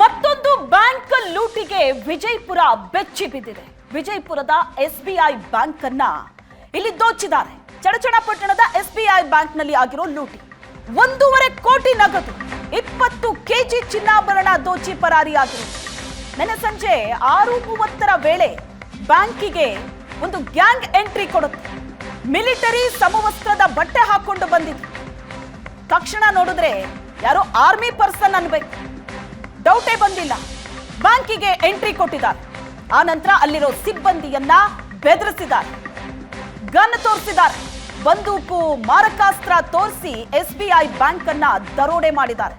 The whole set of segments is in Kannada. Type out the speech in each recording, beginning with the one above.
ಮತ್ತೊಂದು ಬ್ಯಾಂಕ್ ಲೂಟಿಗೆ ವಿಜಯಪುರ ಬೆಚ್ಚಿ ಬಿದ್ದಿದೆ. ವಿಜಯಪುರದ ಎಸ್ಬಿಐ ಬ್ಯಾಂಕ್ ಅನ್ನ ಇಲ್ಲಿ ದೋಚಿದ್ದಾರೆ. ಚಡಚಣಪಟ್ಟಣದ ಎಸ್ಬಿಐ ಬ್ಯಾಂಕ್ನಲ್ಲಿ ಆಗಿರೋ ಲೂಟಿ. ಒಂದೂವರೆ ಕೋಟಿ ನಗದು, ಇಪ್ಪತ್ತು ಕೆಜಿ ಚಿನ್ನಾಭರಣ ದೋಚಿ ಪರಾರಿಯಾಗಿದೆ. ನಿನ್ನೆ ಸಂಜೆ ಆರು ಮೂವತ್ತರ ವೇಳೆ ಬ್ಯಾಂಕಿಗೆ ಒಂದು ಗ್ಯಾಂಗ್ ಎಂಟ್ರಿ ಕೊಡುತ್ತೆ. ಮಿಲಿಟರಿ ಸಮವಸ್ತ್ರದ ಬಟ್ಟೆ ಹಾಕೊಂಡು ಬಂದಿತ್ತು ತಕ್ಷಣ ನೋಡಿದ್ರೆ ಯಾರೋ ಆರ್ಮಿ ಪರ್ಸನ್ ಅನ್ಬೇಕು. ಡೌಟೇ ಬಂದಿಲ್ಲ. ಬ್ಯಾಂಕಿಗೆ ಎಂಟ್ರಿ ಕೊಟ್ಟಿದ್ದಾರೆ. ಆ ನಂತರ ಅಲ್ಲಿರೋ ಸಿಬ್ಬಂದಿಯನ್ನ ಬೆದರಿಸಿದ್ದಾರೆ. ಗನ್ ತೋರಿಸಿದ್ದಾರೆ. ಬಂದೂಕು ಮಾರಕಾಸ್ತ್ರ ತೋರಿಸಿ ಎಸ್ಬಿಐ ಬ್ಯಾಂಕ್ ಅನ್ನ ದರೋಡೆ ಮಾಡಿದ್ದಾರೆ.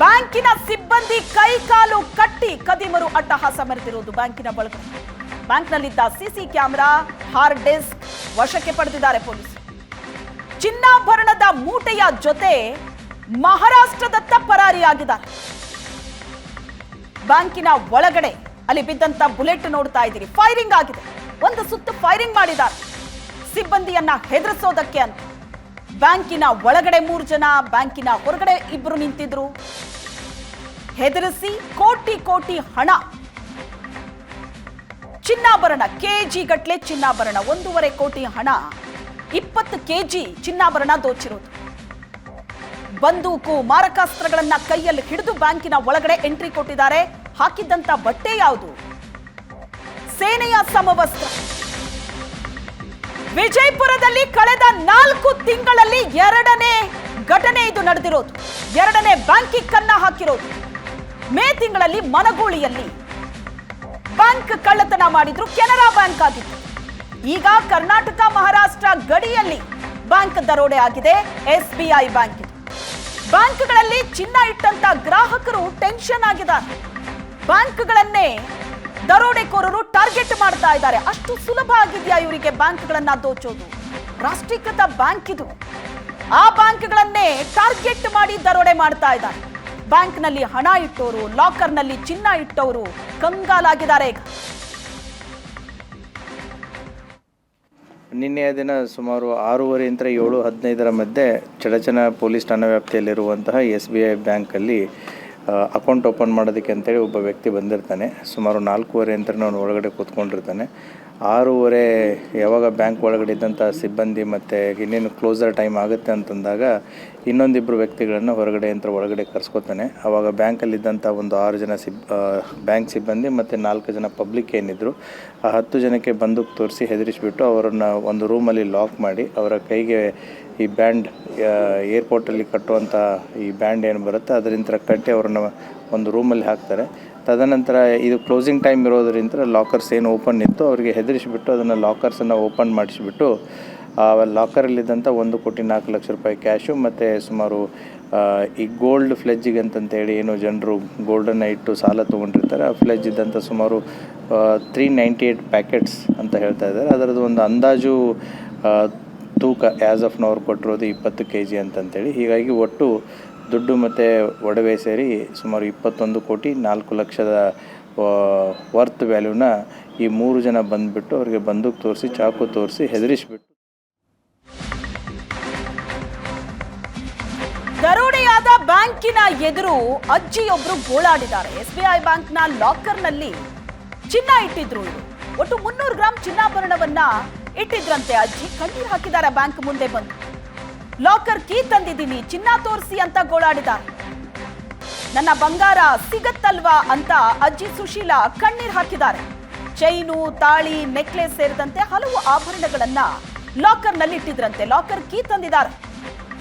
ಬ್ಯಾಂಕಿನ ಸಿಬ್ಬಂದಿ ಕೈ ಕಾಲು ಕಟ್ಟಿ ಕದಿಮರು ಅಟ್ಟಹಾಸ ಮೆರೆದಿರುವುದು ಬ್ಯಾಂಕಿನ ಬಳಗ ಬ್ಯಾಂಕ್ನಲ್ಲಿದ್ದ ಸಿಸಿ ಕ್ಯಾಮೆರಾ, ಹಾರ್ಡ್ ಡಿಸ್ಕ್ ವಶಕ್ಕೆ ಪಡೆದಿದ್ದಾರೆ ಪೊಲೀಸರು ಚಿನ್ನಾಭರಣದ ಮೂಟೆಯ ಜೊತೆ ಮಹಾರಾಷ್ಟ್ರದತ್ತ ಪರಾರಿಯಾಗಿದ್ದಾರೆ. ಬ್ಯಾಂಕಿನ ಒಳಗಡೆ ಅಲ್ಲಿ ಬಿದ್ದಂತ ಬುಲೆಟ್ ನೋಡ್ತಾ ಇದ್ದೀರಿ. ಫೈರಿಂಗ್ ಆಗಿದೆ. ಒಂದು ಸುತ್ತು ಫೈರಿಂಗ್ ಮಾಡಿದ್ದಾರೆ. ಸಿಬ್ಬಂದಿಯನ್ನ ಹೆದರಿಸೋದಕ್ಕೆ ಅಂತ ಬ್ಯಾಂಕಿನ ಒಳಗಡೆ ಮೂರು ಜನ, ಬ್ಯಾಂಕಿನ ಹೊರಗಡೆ ಇಬ್ರು ನಿಂತಿದ್ರು. ಹೆದರಿಸಿ ಕೋಟಿ ಕೋಟಿ ಹಣ. ಚಿನ್ನಾಭರಣ, ಕೆಜಿ ಗಟ್ಲೆ ಚಿನ್ನಾಭರಣ, ಒಂದೂವರೆ ಕೋಟಿ ಹಣ. ಇಪ್ಪತ್ತು ಕೆಜಿ ಚಿನ್ನಾಭರಣ ದೋಚಿರೋದು. ಬಂದೂಕು ಮಾರಕಾಸ್ತ್ರಗಳನ್ನ ಕೈಯಲ್ಲಿ ಹಿಡಿದು ಬ್ಯಾಂಕಿನ ಒಳಗಡೆ ಎಂಟ್ರಿ ಕೊಟ್ಟಿದ್ದಾರೆ. ಹಾಕಿದ್ದಂತ ಬಟ್ಟೆ ಯಾವುದು? ಸೇನೆಯ ಸಮವಸ್ತ್ರ. ವಿಜಯಪುರದಲ್ಲಿ ಕಳೆದ ನಾಲ್ಕು ತಿಂಗಳಲ್ಲಿ ಎರಡನೇ ಘಟನೆ ಇದು ನಡೆದಿರೋದು. ಎರಡನೇ ಬ್ಯಾಂಕಿಗೆ ಕನ್ನ ಹಾಕಿರೋದು. ಮೇ ತಿಂಗಳಲ್ಲಿ ಮನಗೂಳಿಯಲ್ಲಿ. ಬ್ಯಾಂಕ್ ಕಳ್ಳತನ ಮಾಡಿದ್ರು, ಕೆನರಾ ಬ್ಯಾಂಕ್ ಆಗಿತ್ತು. ಈಗ ಕರ್ನಾಟಕ ಮಹಾರಾಷ್ಟ್ರ ಗಡಿಯಲ್ಲಿ ಬ್ಯಾಂಕ್ ದರೋಡೆ ಆಗಿದೆ ಎಸ್ಬಿಐ ಬ್ಯಾಂಕ್ ಇದು. ಬ್ಯಾಂಕ್ಗಳಲ್ಲಿ ಚಿನ್ನ ಇಟ್ಟಂತ ಗ್ರಾಹಕರು ಟೆನ್ಷನ್ ಆಗಿದ್ದಾರೆ. ಬ್ಯಾಂಕ್ಗಳನ್ನೇ ದರೋಡೆಕೋರರು ಟಾರ್ಗೆಟ್ ಮಾಡ್ತಾ ಇದ್ದಾರೆ. ಅಷ್ಟು ಸುಲಭ ಆಗಿದೆಯಾ ಇವರಿಗೆ ಬ್ಯಾಂಕ್ಗಳನ್ನ ದೋಚೋದು? ರಾಷ್ಟ್ರೀಕೃತ ಬ್ಯಾಂಕ್ ಇದು. ಆ ಬ್ಯಾಂಕ್ಗಳನ್ನೇ ಟಾರ್ಗೆಟ್ ಮಾಡಿ ದರೋಡೆ ಮಾಡ್ತಾ ಇದ್ದಾರೆ. ಬ್ಯಾಂಕ್ನಲ್ಲಿ ಹಣ ಇಟ್ಟವರು ಲಾಕರ್ನಲ್ಲಿ ಚಿನ್ನ ಇಟ್ಟವರು ಕಂಗಾಲಾಗಿದ್ದಾರೆ ನಿನ್ನೆಯ ದಿನ ಸುಮಾರು ಆರೂವರೆಯಿಂದ ಏಳು ಹದಿನೈದರ ಮಧ್ಯೆ ಚಡಚನ ಪೊಲೀಸ್ ಠಾಣಾ ವ್ಯಾಪ್ತಿಯಲ್ಲಿರುವಂತಹ ಎಸ್ ಬಿ ಐ ಬ್ಯಾಂಕಲ್ಲಿ ಅಕೌಂಟ್ ಓಪನ್ ಮಾಡೋದಕ್ಕೆ ಅಂತೇಳಿ ಒಬ್ಬ ವ್ಯಕ್ತಿ ಬಂದಿರ್ತಾನೆ. ಸುಮಾರು ನಾಲ್ಕೂವರೆ ಅಂತ ಅವನು ಒಳಗಡೆ ಕೂತ್ಕೊಂಡಿರ್ತಾನೆ. ಆರೂವರೆ ಯಾವಾಗ ಬ್ಯಾಂಕ್ ಒಳಗಡೆ ಇದ್ದಂಥ ಸಿಬ್ಬಂದಿ ಮತ್ತು ಇನ್ನೇನು ಕ್ಲೋಸರ್ ಟೈಮ್ ಆಗುತ್ತೆ ಅಂತಂದಾಗ ಇನ್ನೊಂದಿಬ್ಬರು ವ್ಯಕ್ತಿಗಳನ್ನು ಹೊರಗಡೆ ಅಂತ ಒಳಗಡೆ ಕರ್ಸ್ಕೊತಾನೆ. ಆವಾಗ ಬ್ಯಾಂಕಲ್ಲಿದ್ದಂಥ ಒಂದು ಆರು ಜನ ಸಿಬ್ ಬ್ಯಾಂಕ್ ಸಿಬ್ಬಂದಿ ಮತ್ತು ನಾಲ್ಕು ಜನ ಪಬ್ಲಿಕ್ ಏನಿದ್ರು, ಆ ಹತ್ತು ಜನಕ್ಕೆ ಬಂದೂಕು ತೋರಿಸಿ ಹೆದರಿಸಿಬಿಟ್ಟು ಅವರನ್ನು ಒಂದು ರೂಮಲ್ಲಿ ಲಾಕ್ ಮಾಡಿ ಅವರ ಕೈಗೆ ಈ ಬ್ಯಾಂಡ್ ಏರ್ಪೋರ್ಟಲ್ಲಿ ಕಟ್ಟುವಂಥ ಈ ಬ್ಯಾಂಡ್ ಏನು ಬರುತ್ತೆ, ಅದರಿಂದ ಕಟ್ಟಿ ಅವ್ರನ್ನ ಒಂದು ರೂಮಲ್ಲಿ ಹಾಕ್ತಾರೆ. ತದನಂತರ ಇದು ಕ್ಲೋಸಿಂಗ್ ಟೈಮ್ ಇರೋದರಿಂದ ಲಾಕರ್ಸ್ ಏನು ಓಪನ್ ಇತ್ತು ಅವರಿಗೆ ಹೆದರಿಸಿಬಿಟ್ಟು ಅದನ್ನು ಲಾಕರ್ಸನ್ನು ಓಪನ್ ಮಾಡಿಸಿಬಿಟ್ಟು, ಆ, ಲಾಕರಲ್ಲಿದ್ದಂಥ ಒಂದು ಕೋಟಿ ನಾಲ್ಕು ಲಕ್ಷ ರೂಪಾಯಿ ಕ್ಯಾಶು ಮತ್ತು ಸುಮಾರು ಈ ಗೋಲ್ಡ್ ಫ್ಲೆಜ್ಜಿಗೆ ಅಂತಂತೇಳಿ ಏನು ಜನರು ಗೋಲ್ಡನ್ನು ಇಟ್ಟು ಸಾಲ ತೊಗೊಂಡಿರ್ತಾರೆ. ಆ ಫ್ಲೆಜ್ ಇದ್ದಂಥ ಸುಮಾರು ತ್ರೀ ನೈಂಟಿ ಏಯ್ಟ್ ಪ್ಯಾಕೆಟ್ಸ್ ಅಂತ ಹೇಳ್ತಾ ಇದ್ದಾರೆ. ಅದರದ್ದು ಒಂದು ಅಂದಾಜು ತೂಕ ಆ್ಯಸ್ ಆಫ್ ನೋರ್ ಕೊಟ್ಟಿರೋದು ಇಪ್ಪತ್ತು ಕೆ ಜಿ ಅಂತಂತೇಳಿ. ಹೀಗಾಗಿ ಒಟ್ಟು ದುಡ್ಡು ಮತ್ತು ಒಡವೆ ಸೇರಿ ಸುಮಾರು ಇಪ್ಪತ್ತೊಂದು ಕೋಟಿ ನಾಲ್ಕು ಲಕ್ಷದ ವರ್ತ್ ವ್ಯಾಲ್ಯೂನ ಈ ಮೂರು ಜನ ಬಂದುಬಿಟ್ಟು ಅವರಿಗೆ ಬಂದೂಕ್ ತೋರಿಸಿ, ಚಾಕು ತೋರಿಸಿ ಹೆದರಿಸ್ಬಿಟ್ಟು. ದರೋಡೆಯಾದ ಬ್ಯಾಂಕಿನ ಎದುರು ಅಜ್ಜಿಯೊಬ್ರು ಗೋಳಾಡಿದ್ದಾರೆ. ಎಸ್ ಬಿ ಐ ಬ್ಯಾಂಕ್ನ ಲಾಕರ್ನಲ್ಲಿ ಚಿನ್ನ ಇಟ್ಟಿದ್ರು ಒಟ್ಟು ಮುನ್ನೂರು ಗ್ರಾಂ ಚಿನ್ನಾಭರಣವನ್ನ ಇಟ್ಟಿದ್ರಂತೆ ಅಜ್ಜಿ. ಕಣ್ಣೀರು ಹಾಕಿದ್ದಾರೆ ಬ್ಯಾಂಕ್ ಮುಂದೆ ಬಂದು. ಲಾಕರ್ ಕೀ ತಂದಿದ್ದೀನಿ, ಚಿನ್ನ ತೋರಿಸಿ ಅಂತ ಗೋಳಾಡಿದ ನನ್ನ ಬಂಗಾರ ಸಿಗತ್ತಲ್ವಾ ಅಂತ ಅಜ್ಜಿ ಸುಶೀಲಾ ಕಣ್ಣೀರು ಹಾಕಿದ್ದಾರೆ. ಚೈನು, ತಾಳಿ, ನೆಕ್ಲೆಸ್ ಸೇರಿದಂತೆ ಹಲವು ಆಭರಣಗಳನ್ನ ಲಾಕರ್ನಲ್ಲಿ ಇಟ್ಟಿದ್ರಂತೆ. ಲಾಕರ್ ಕೀ ತಂದಿದ್ದಾರೆ.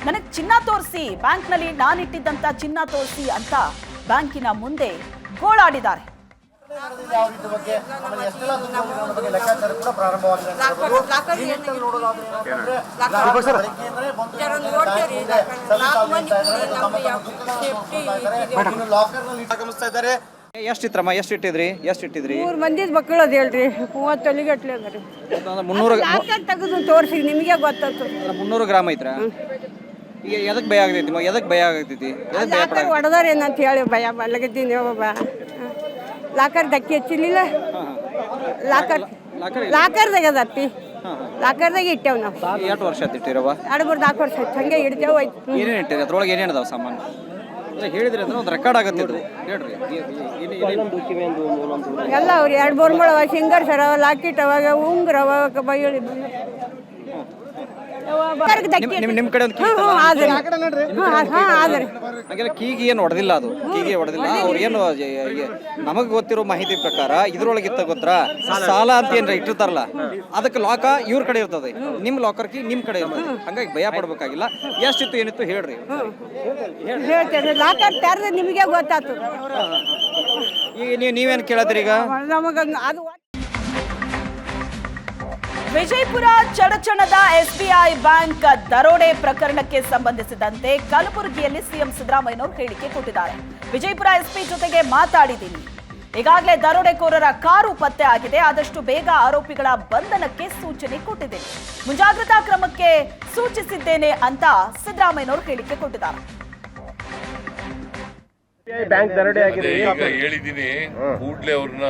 ನನಗೆ ಚಿನ್ನ ತೋರಿಸಿ, ಬ್ಯಾಂಕ್ನಲ್ಲಿ ನಾನಿಟ್ಟಿದ್ದಂತ ಚಿನ್ನ ತೋರಿಸಿ ಅಂತ ಬ್ಯಾಂಕಿನ ಮುಂದೆ ಗೋಳಾಡಿದ್ದಾರೆ. ಇದ್ದಾರೆ ಆಗಮಿಸ್ತಾ ಇದ್ದಾರೆ ಎಷ್ಟಿತ್ರಮ್ಮ ಎಷ್ಟು ಇಟ್ಟಿದ್ರಿ? ಎಷ್ಟು ಇಟ್ಟಿದ್ರಿ? ಮೂರು ಮಂದಿ ಮಕ್ಕಳು ಅದ ಹೇಳ್ರಿ. ಮೂವತ್ತು ತೊಲಿಗಟ್ಲೆ ಅದ ರೀ. ಒಂದು ಮುನ್ನೂರು ತೆಗೆದು ತೋರಿಸಿ ನಿಮಗೆ ಗೊತ್ತಾಯ್ತು ಮುನ್ನೂರು ಗ್ರಾಮ್ ಐತ್ರ ಈಗ ಎದಕ್ಕೆ ಭಯ ಆಗ್ತೈತಿ ಎದಕ್ಕೆ ಭಯ ಆಗ್ತೈತಿ? ಹೊಡೆದಾರ ಏನಂತ ಹೇಳಿ ಭಯ ಬಳ್ಳಗಿದ್ದೀನಿ ಒಬ್ಬ ಲಾಕರ್ ಧಕ್ಕಿ ಹಚ್ಚಿಲಿಲ್ಲ ಲಾಕರ್ ಲಾಕರ್ ಲಾಕರ್ದಾಗ ಅದಪ್ಪಿ ಲಾಕರ್ದಾಗ ಇಟ್ಟೇವ್ ನಾವು. ಎಷ್ಟು ವರ್ಷ ಆತ್ ಇಟ್ಟಿರವ ಎರಡು ಮೂರು ನಾಲ್ಕು ವರ್ಷ ಆಯ್ತು. ಹಂಗೆ ಇಡ್ತೇವೆ ಆಯ್ತು ಏನೇನು ಇಟ್ಟಿರಿ? ಅದ್ರೊಳಗೆ ಏನೇನು ಅದಾವ ಸಾಮಾನು? ಹೇಳಿದ್ರೆ ಹೇಳಿದ್ರಿ ಅಂದ್ರೆ ಒಂದು ರೆಕಾರ್ಡ್ ಆಗತ್ತೆ ಇದು. ಹೇಳ್ರಿ ಎಲ್ಲ ಅವ್ರಿ ಎರಡು ಮೂರು ಅವ ಸಿಂಗರ್ ಸರ್ ಅವ ಲಾಕಿಟ್ ಅವಾಗ ಉಂಗ್ರ ಅವಾಗ ಬೈಯಳಿ ನಿಮ್- ನಿಮ್ ಕಡೆ ಒಂದು ಕೀ ಆದ್ರೆ ಹಾಗೆಲ್ಲ ಕೀಗೆ ಏನು ಹೊಡೆದಿಲ್ಲ ಅದು. ಕೀಗೆ ಹೊಡೆದಿಲ್ಲ ಅವ್ರು ಏನು ನಮಗೆ ಗೊತ್ತಿರೋ ಮಾಹಿತಿ ಪ್ರಕಾರ ಇದ್ರೊಳಗೆ ಇತ್ತ ಗೊತ್ತಾ? ಸಾಲ. ಅಂತ ಏನ್ರ ಇಟ್ಟಿರ್ತಾರಲ್ಲ ಅದಕ್ಕೆ ಲಾಕ ಇವ್ರ ಕಡೆ ಇರ್ತದೆ. ನಿಮ್ ಲಾಕರ್ ಕೀ ನಿಮ್ ಕಡೆ ಇರ್ತದೆ. ಹಂಗಾಗಿ ಭಯ ಪಡ್ಬೇಕಾಗಿಲ್ಲ. ಎಷ್ಟಿತ್ತು ಏನಿತ್ತು ಹೇಳ್ರಿ. ಹೇಳ್ತೇನೆ ಲಾಕರ್ ತೆರೆದು ನಿಮಗೆ ಗೊತ್ತಾಯ್ತು ಈಗ ನೀವು ನೀವೇನು ಕೇಳತ್ತೀರಿ ಈಗ? ನಮಗೆ ಅದು ವಿಜಯಪುರ ಚಡಚಣದ ಎಸ್ಬಿಐ ಬ್ಯಾಂಕ್ ದರೋಡೆ ಪ್ರಕರಣಕ್ಕೆ ಸಂಬಂಧಿಸಿದಂತೆ ಕಲಬುರಗಿಯಲ್ಲಿ ಸಿಎಂ ಸಿದ್ದರಾಮಯ್ಯನವರು ಹೇಳಿಕೆ ಕೊಟ್ಟಿದ್ದಾರೆ. ವಿಜಯಪುರ ಎಸ್ಪಿ ಜೊತೆಗೆ ಮಾತಾಡಿದ್ದೀನಿ. ಈಗಾಗಲೇ ದರೋಡೆಕೋರರ ಕಾರು ಪತ್ತೆ ಆಗಿದೆ. ಆದಷ್ಟು ಬೇಗ ಆರೋಪಿಗಳ ಬಂಧನಕ್ಕೆ ಸೂಚನೆ ಕೊಟ್ಟಿದೆ ಮುಂಜಾಗ್ರತಾ ಕ್ರಮಕ್ಕೆ ಸೂಚಿಸಿದ್ದೇನೆ ಅಂತ ಸಿದ್ದರಾಮಯ್ಯನವರು ಹೇಳಿಕೆ ಕೊಟ್ಟಿದ್ದಾರೆ. ಅದೇ ಈಗ ಹೇಳಿದ್ದೀನಿ ಕೂಡ್ಲೆ ಅವ್ರನ್ನ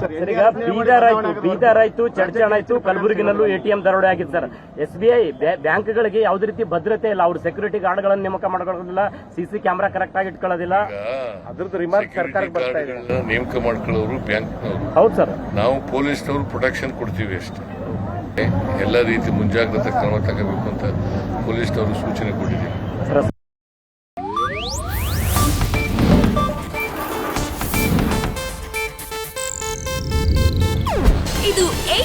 ಸರ್ ಈಗ ಬೀದರ್ ಆಯ್ತು ಬೀದರ್ ಆಯ್ತು ಚಡ್ಚಣ್ ಆಯ್ತು ಕಲಬುರಗಿನಲ್ಲೂ ಎಟಿಎಂ ದರೋಡೆ ಆಗಿದೆ ಸರ್. ಎಸ್ ಬಿ ಐ ಬ್ಯಾಂಕ್ಗಳಿಗೆ ಯಾವುದೇ ರೀತಿ ಭದ್ರತೆ ಇಲ್ಲ. ಅವ್ರು ಸೆಕ್ಯೂರಿಟಿ ಗಾರ್ಡ್ಗಳನ್ನು ನೇಮಕ ಮಾಡ್ಕೊಳ್ಳೋದಿಲ್ಲ ಸಿಸಿ ಕ್ಯಾಮೆರಾ ಕರೆಕ್ಟ್ ಆಗಿ ಇಟ್ಕೊಳ್ಳೋದಿಲ್ಲ. ಅದ್ರದ್ದು ರಿಮಾರ್ಕ್ ಸರ್ಕಾರಕ್ಕೆ ಬರ್ತಾ ಇದೆ. ನೇಮಕ ಮಾಡ್ಕೊಳ್ಳೋರು ಬ್ಯಾಂಕ್ ಹೌದು ಸರ್. ನಾವು ಪೊಲೀಸ್ನವರು ಪ್ರೊಟೆಕ್ಷನ್ ಕೊಡ್ತೀವಿ ಅಷ್ಟೇ. ಎಲ್ಲ ರೀತಿ ಮುಂಜಾಗ್ರತೆ ಕ್ರಮ ತಗೋಬೇಕು ಅಂತ ಪೊಲೀಸ್ನವರು ಸೂಚನೆ ಕೊಟ್ಟಿದ್ದೀವಿ.